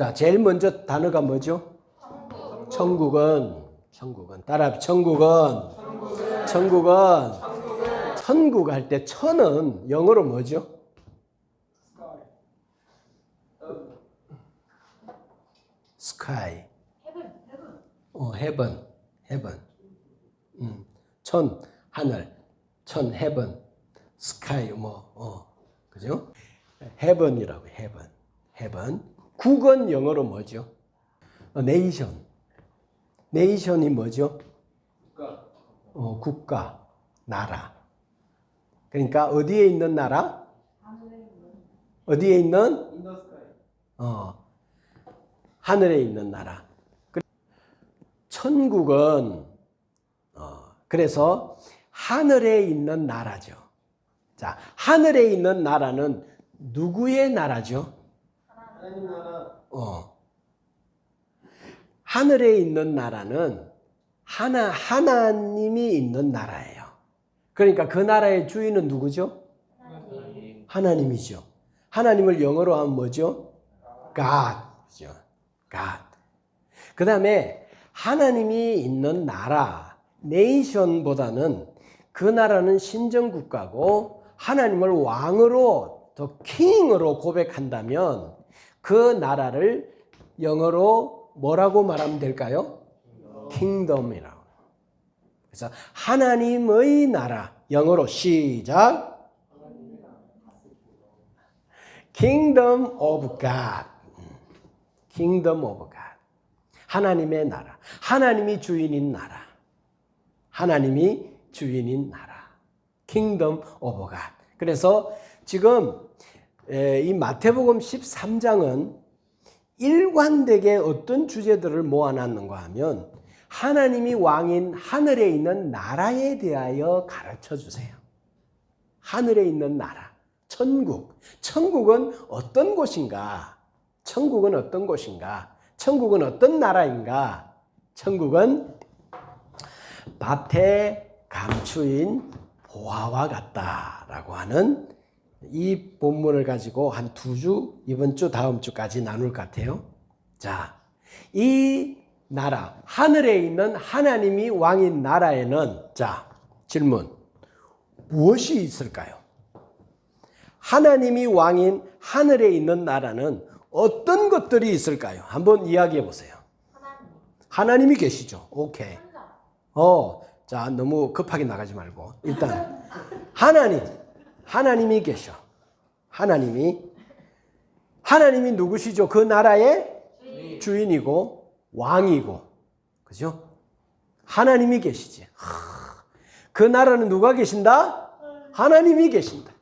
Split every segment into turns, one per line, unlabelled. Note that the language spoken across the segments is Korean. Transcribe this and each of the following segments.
자, 제일 먼저 단어가 뭐죠? 천국은 천국은 따라 천국은 천국은 천국 할때 천은 영어로 뭐죠? 스카이. 어. 헤븐. 음. 천 하늘. 천. 스카이 뭐 어. 그죠? 헤븐이라고 헤븐. 국은 영어로 뭐죠? 어, 네이션. 네이션이 뭐죠?
국가
어, 국가, 나라. 그러니까 어디에 있는 나라? 어디에 있는? 어, 하늘에 있는 나라. 그- 천국은 어, 그래서 하늘에 있는 나라죠. 자, 하늘에 있는 나라는 누구의 나라죠? 어. 하늘에 있는 나라는 하나 하나님이 있는 나라예요. 그러니까 그 나라의 주인은 누구죠?
하나님
하나님이죠. 하나님을 영어로 하면 뭐죠? God죠. God. 그 다음에 하나님이 있는 나라, 네이션보다는 그 나라는 신정국가고 하나님을 왕으로, 더 킹으로 고백한다면 그 나라를 영어로 뭐라고 말하면 될까요? 킹덤이라고. 그래서 하나님의 나라, 영어로 시작. Kingdom of God. Kingdom of God. 하나님의 나라. 하나님이 주인인 나라. 하나님이 주인인 나라. Kingdom of God. 그래서 지금 에, 이 마태복음 13장은 일관되게 어떤 주제들을 모아놨는가 하면 하나님이 왕인 하늘에 있는 나라에 대하여 가르쳐 주세요. 하늘에 있는 나라, 천국. 천국은 어떤 곳인가? 천국은 어떤 곳인가? 천국은 어떤 나라인가? 천국은 밭에 감추인 보화와 같다라고 하는 이 본문을 가지고 한 두 주, 이번 주, 다음 주까지 나눌 것 같아요. 자, 이 나라, 하늘에 있는 하나님이 왕인 나라에는, 자, 질문. 무엇이 있을까요? 하나님이 왕인 하늘에 있는 나라는 어떤 것들이 있을까요? 한번 이야기해 보세요. 하나님이 계시죠. 오케이. 어, 자, 너무 급하게 나가지 말고. 일단, 하나님, 하나님이 계셔. 하나님이. 하나님이 누구시죠? 그 나라의 주인이고, 왕이고. 그죠? 하나님이 계시지. 하, 그 나라는 누가 계신다? 하나님이 계신다.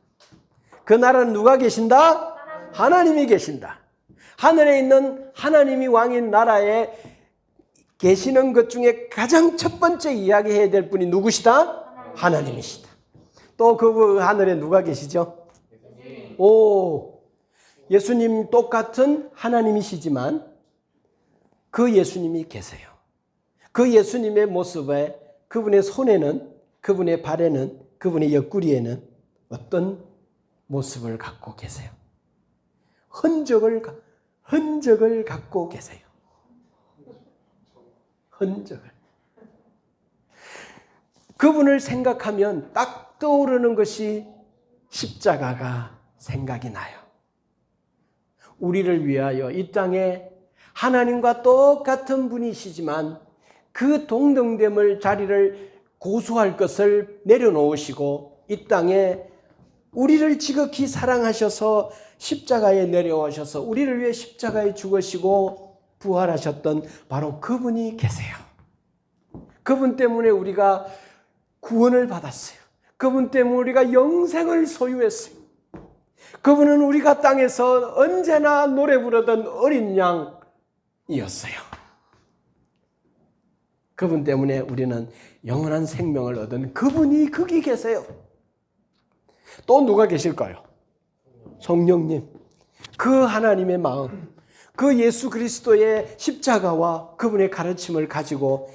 그 나라는 누가 계신다? 하나님이 계신다. 하늘에 있는 하나님이 왕인 나라에 계시는 것 중에 가장 첫 번째 이야기해야 될 분이 누구시다? 하나님이시다. 또 그 하늘에 누가 계시죠? 오, 예수님 똑같은 하나님이시지만 그 예수님이 계세요. 그 예수님의 모습에 그분의 손에는 그분의 발에는 그분의 옆구리에는 어떤 모습을 갖고 계세요. 흔적을 가- 흔적을 갖고 계세요. 흔적을. 그분을 생각하면 딱 떠오르는 것이 십자가가 생각이 나요. 우리를 위하여 이 땅에 하나님과 똑같은 분이시지만 그 동등됨을 자리를 고수할 것을 내려놓으시고 이 땅에 우리를 지극히 사랑하셔서 십자가에 내려오셔서 우리를 위해 십자가에 죽으시고 부활하셨던 바로 그분이 계세요. 그분 때문에 우리가 구원을 받았어요. 그분 때문에 우리가 영생을 소유했어요. 그분은 우리가 땅에서 언제나 노래 부르던 어린 양이었어요. 그분 때문에 우리는 영원한 생명을 얻은 그분이 거기 계세요. 또 누가 계실까요? 성령님. 그 하나님의 마음, 그 예수 그리스도의 십자가와 그분의 가르침을 가지고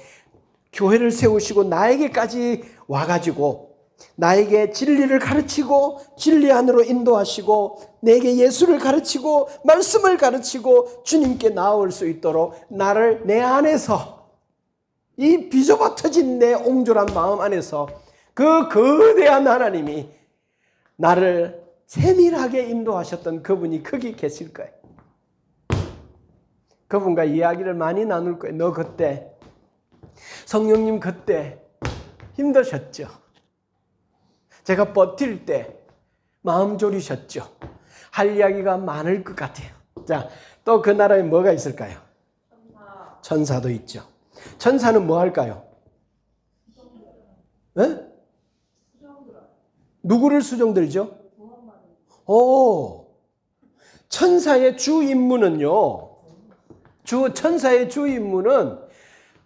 교회를 세우시고 나에게까지 와가지고 나에게 진리를 가르치고 진리 안으로 인도하시고 내게 예수를 가르치고 말씀을 가르치고 주님께 나올 수 있도록 나를 내 안에서 이 비좁아 터진 내 옹졸한 마음 안에서 그 거대한 하나님이 나를 세밀하게 인도하셨던 그분이 거기 계실 거예요. 그분과 이야기를 많이 나눌 거예요. 너 그때 성령님 그때 힘드셨죠. 제가 버틸 때 마음 졸이셨죠. 할 이야기가 많을 것 같아요. 자, 또 그 나라에 뭐가 있을까요? 천사 도 있죠. 천사는 뭐 할까요? 예? 누구를 수종들죠? 오, 천사의 주 임무는요. 주 천사의 주 임무는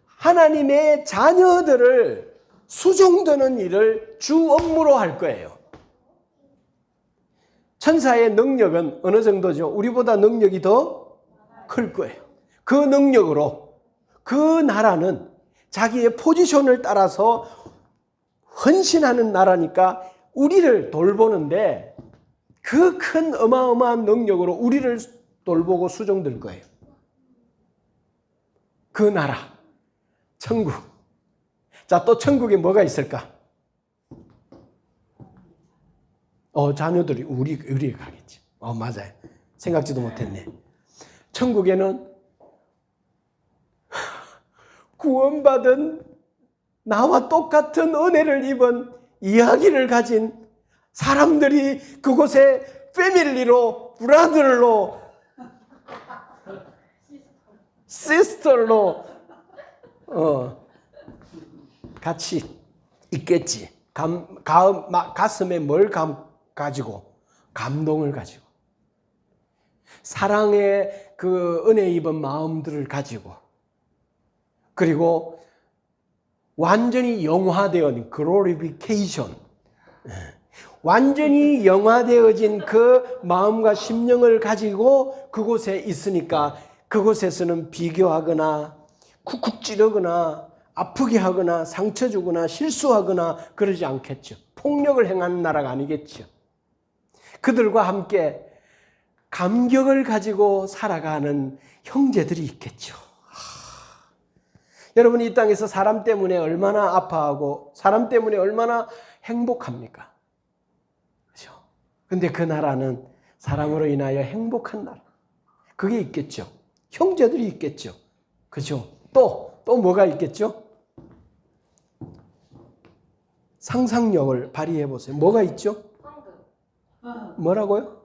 하나님의 자녀들을 수종드는 일을 주 업무로 할 거예요. 천사의 능력은 어느 정도죠? 우리보다 능력이 더 클 거예요. 그 능력으로 그 나라는 자기의 포지션을 따라서 헌신하는 나라니까 우리를 돌보는데 그 큰 어마어마한 능력으로 우리를 돌보고 수종들 거예요. 그 나라, 천국. 자, 또 천국에 뭐가 있을까? 어, 자녀들이 우리, 우리 가겠지. 어, 맞아요. 생각지도 못했네. 천국에는 구원받은 나와 똑같은 은혜를 입은 이야기를 가진 사람들이 그곳에 패밀리로, 브라들로, 시스터로, 어, 같이 있겠지. 감, 가음, 마- 가슴에 뭘 감, 가지고? 감동을 가지고. 사랑의 그 은혜 입은 마음들을 가지고. 그리고 완전히 영화되어진 글로리피케이션. 완전히 영화되어진 그 마음과 심령을 가지고 그곳에 있으니까 그곳에서는 비교하거나 쿡쿡 찌르거나 아프게 하거나 상처 주거나 실수하거나 그러지 않겠죠. 폭력을 행하는 나라가 아니겠죠. 그들과 함께 감격을 가지고 살아가는 형제들이 있겠죠. 하. 여러분 이 땅에서 사람 때문에 얼마나 아파하고 사람 때문에 얼마나 행복합니까? 그렇죠? 근데 그 나라는 사랑으로 인하여 행복한 나라. 그게 있겠죠. 형제들이 있겠죠. 그죠? 또, 또 뭐가 있겠죠? 상상력을 발휘해 보세요. 뭐가 있죠? 뭐라고요?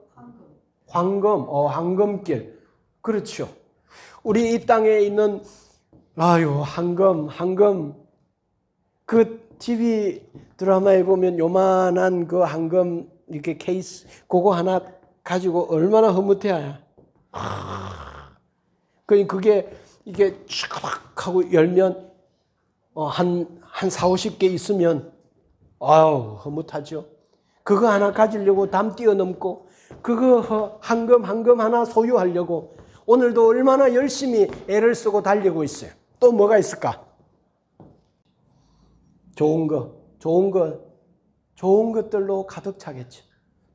황금, 어, 황금길. 그렇죠. 우리 이 땅에 있는, 아유, 황금, 황금. 그 TV 드라마에 보면 요만한 그 황금 이렇게 케이스, 그거 하나 가지고 얼마나 흐뭇해야. 그 그게 이게 촥 하고 열면 어, 한, 한 4, 50개 있으면 아우 흐뭇하죠. 그거 하나 가지려고 담 뛰어넘고 그거 허- 황금 황금 하나 소유하려고 오늘도 얼마나 열심히 애를 쓰고 달리고 있어요. 또 뭐가 있을까? 좋은 거, 좋은 거, 좋은 것들로 가득 차겠죠.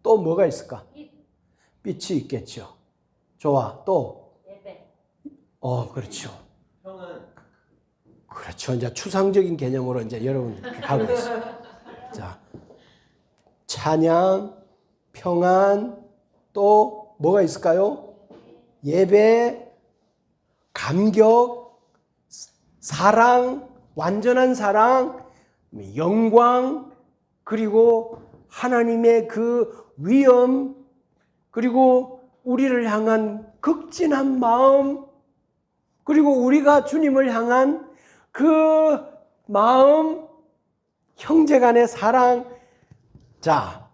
또 뭐가 있을까? 빛이 있겠죠. 좋아. 또,
예배.
어, 그렇죠.
형은
그렇죠. 이제 추상적인 개념으로 이제 여러분 가고 있어요. 자, 찬양, 평안, 또 뭐가 있을까요? 예배, 감격, 사랑, 완전한 사랑, 영광, 그리고 하나님의 그 위엄, 그리고 우리를 향한 극진한 마음, 그리고 우리가 주님을 향한 그 마음, 형제 간의 사랑. 자,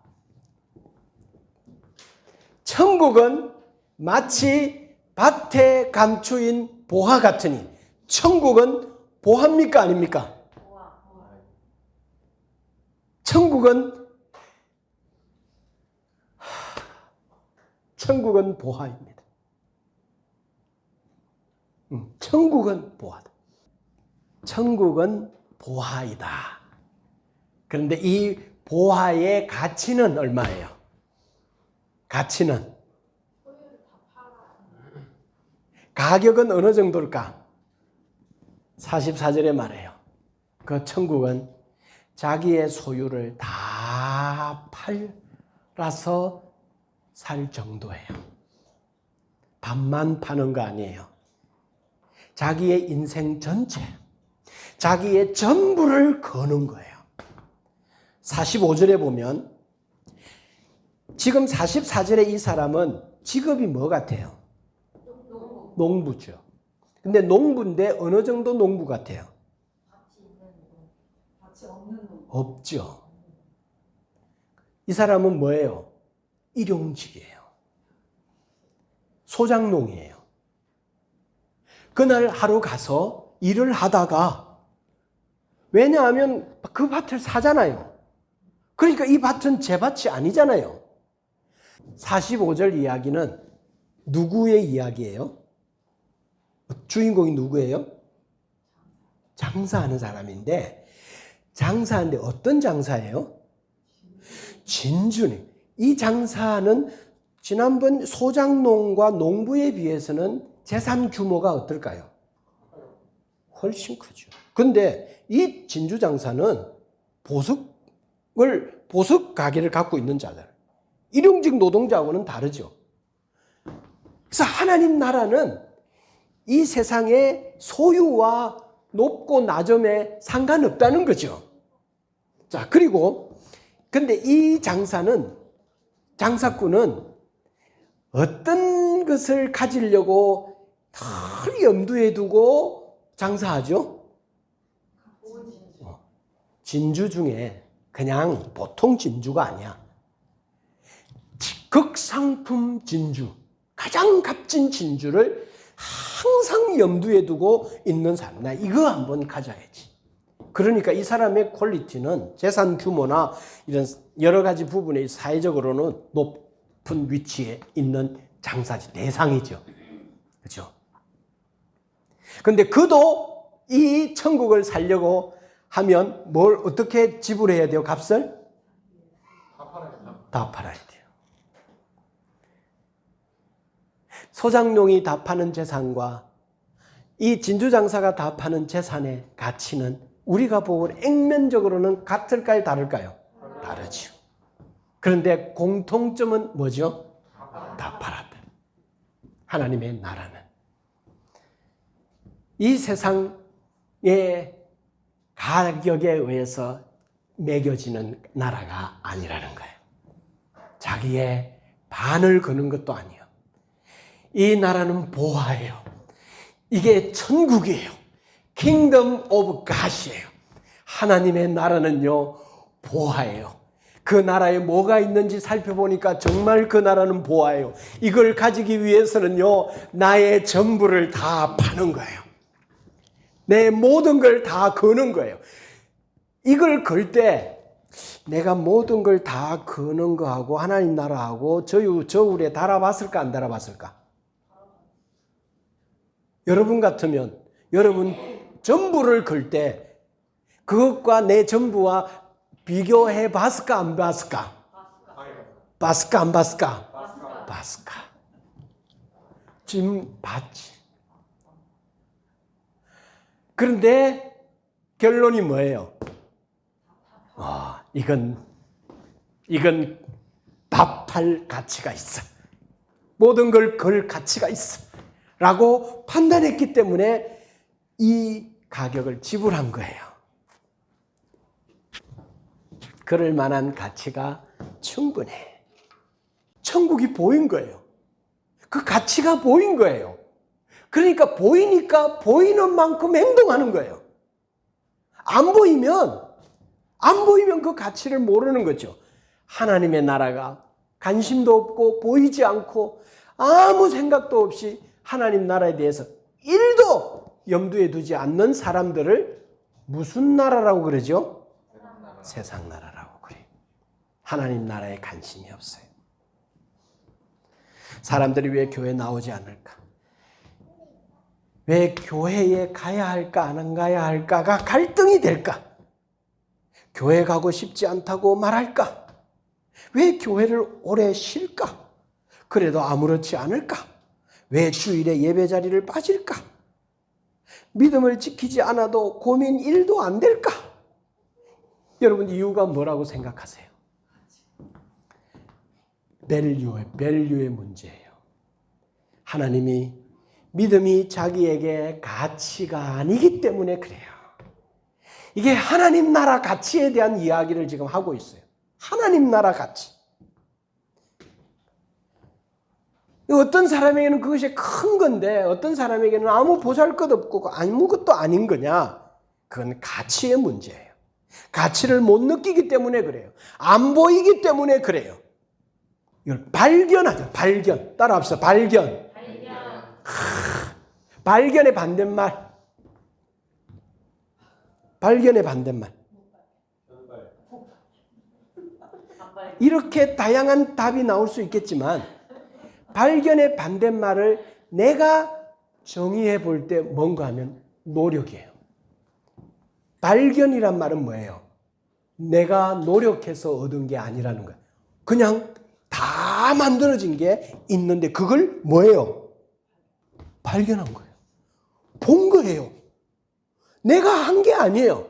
천국은 마치 밭에 감추인 보화 같으니 천국은 보합니까 아닙니까? 천국은 하, 천국은 보화입니다. 음, 천국은 보화다. 천국은 보화이다. 그런데 이 보화의 가치는 얼마예요? 가치는 가격은 어느 정도일까? 44절에 말해요. 그 천국은 자기의 소유를 다 팔아서 살 정도예요. 밥만 파는 거 아니에요. 자기의 인생 전체, 자기의 전부를 거는 거예요. 45절에 보면 지금 44절에 이 사람은 직업이 뭐 같아요? 농부 죠. 근데 농부인데 어느 정도 농부 같아요? 없죠. 이 사람은 뭐예요? 일용직이에요. 소장농이에요. 그날 하루 가서 일을 하다가 왜냐하면 그 밭을 사잖아요. 그러니까 이 밭은 제 밭이 아니잖아요. 45절 이야기는 누구의 이야기예요? 주인공이 누구예요? 장사하는 사람인데 장사하는데 어떤 장사예요? 진주네. 이 장사는 지난번 소장농과 농부에 비해서는 재산 규모가 어떨까요? 훨씬 크죠. 근데 이 진주 장사는 보석 을 보석 가게를 갖고 있는 자잖아요. 일용직 노동자하고는 다르죠. 그래서 하나님 나라는 이 세상의 소유와 높고 낮음에 상관없다는 거죠. 자, 그리고 근데 이 장사는 장사꾼은 어떤 것을 가지려고 늘 염두에 두고 장사하죠? 어, 진주 중에 그냥 보통 진주가 아니야. 극상품 진주, 가장 값진 진주를 항상 염두에 두고 있는 사람. 나 이거 한번 가져야지. 그러니까 이 사람의 퀄리티는 재산 규모나 이런 여러 가지 부분에 사회적으로는 높은 위치에 있는 장사지 대상이죠. 그렇죠? 근데 그도 이 천국을 살려고 하면 뭘 어떻게 지불해야 돼요? 값을
다 팔아야
돼요. 소장용이 다 파는 재산과 이 진주장사가 다 파는 재산의 가치는 우리가 보고 액면적으로는 같을까요? 다를까요? 다르죠. 그런데 공통점은 뭐죠? 다 팔았다. 하나님의 나라는. 이 세상의 가격에 의해서 매겨지는 나라가 아니라는 거예요. 자기의 반을 거는 것도 아니에요. 이 나라는 보화예요. 이게 천국이에요. 킹덤 오브 갓이에요. 하나님의 나라는요, 보화예요. 그 나라에 뭐가 있는지 살펴보니까 정말 그 나라는 보화예요. 이걸 가지기 위해서는요, 나의 전부를 다 파는 거예요. 내 모든 걸 다 거는 거예요. 이걸 걸 때 내가 모든 걸 다 거는 거하고 하나님 나라하고 저유 저울에 달아봤을까 안 달아봤을까? 여러분 같으면 여러분 전부를 걸 때 그것과 내 전부와 비교해 봤을까 안 봤을까? 봤을까 안 봤을까? 봤을까? 지금 봤지. 그런데 결론이 뭐예요? 아, 이건 이건 밥할 가치가 있어. 모든 걸 걸 가치가 있어. 라고 판단했기 때문에 이 가격을 지불한 거예요. 그럴 만한 가치가 충분해. 천국이 보인 거예요. 그 가치가 보인 거예요. 그러니까 보이니까 보이는 만큼 행동하는 거예요. 안 보이면, 안 보이면 그 가치를 모르는 거죠. 하나님의 나라가 관심도 없고 보이지 않고 아무 생각도 없이 하나님 나라에 대해서 일도 염두에 두지 않는 사람들을 무슨 나라라고 그러죠? 세상 나라라고 그래요. 하나님 나라에 관심이 없어요. 사람들이 왜 교회 나오지 않을까? 왜 교회에 가야 할까, 안 가야 할까가 갈등이 될까? 교회 가고 싶지 않다고 말할까? 왜 교회를 오래 쉴까? 그래도 아무렇지 않을까? 왜 주일에 예배 자리를 빠질까? 믿음을 지키지 않아도 고민 1도 안 될까? 여러분 이유가 뭐라고 생각하세요? 밸류의 밸류의 문제예요. 하나님이 믿음이 자기에게 가치가 아니기 때문에 그래요. 이게 하나님 나라 가치에 대한 이야기를 지금 하고 있어요. 하나님 나라 가치. 어떤 사람에게는 그것이 큰 건데 어떤 사람에게는 아무 보잘 것 없고 아무것도 아닌 거냐? 그건 가치의 문제예요. 가치를 못 느끼기 때문에 그래요. 안 보이기 때문에 그래요. 이걸 발견하자. 발견. 따라 합시다. 발견. 발견 의 반대말. 발견의 반대말. 이렇게 다양한 답이 나올 수 있겠지만 발견의 반대말을 내가 정의해 볼 때 뭔가 하면 노력이에요. 발견이란 말은 뭐예요? 내가 노력해서 얻은 게 아니라는 거예요. 그냥 다 만들어진 게 있는데 그걸 뭐예요? 발견한 거예요. 본 거예요. 내가 한 게 아니에요.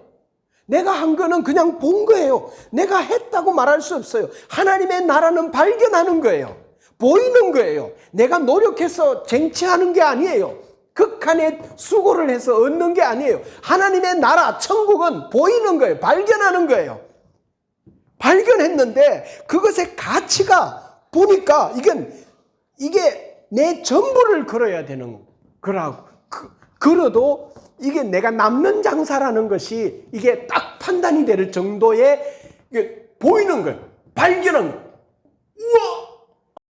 내가 한 거는 그냥 본 거예요. 내가 했다고 말할 수 없어요. 하나님의 나라는 발견하는 거예요. 보이는 거예요. 내가 노력해서 쟁취하는 게 아니에요. 극한의 수고를 해서 얻는 게 아니에요. 하나님의 나라, 천국은 보이는 거예요. 발견하는 거예요. 발견했는데 그것의 가치가 보니까 이건 이게 내 전부를 걸어야 되는 거라고. 그, 걸어도 이게 내가 남는 장사라는 것이 이게 딱 판단이 될 정도의 보이는 거예요. 발견은. 우와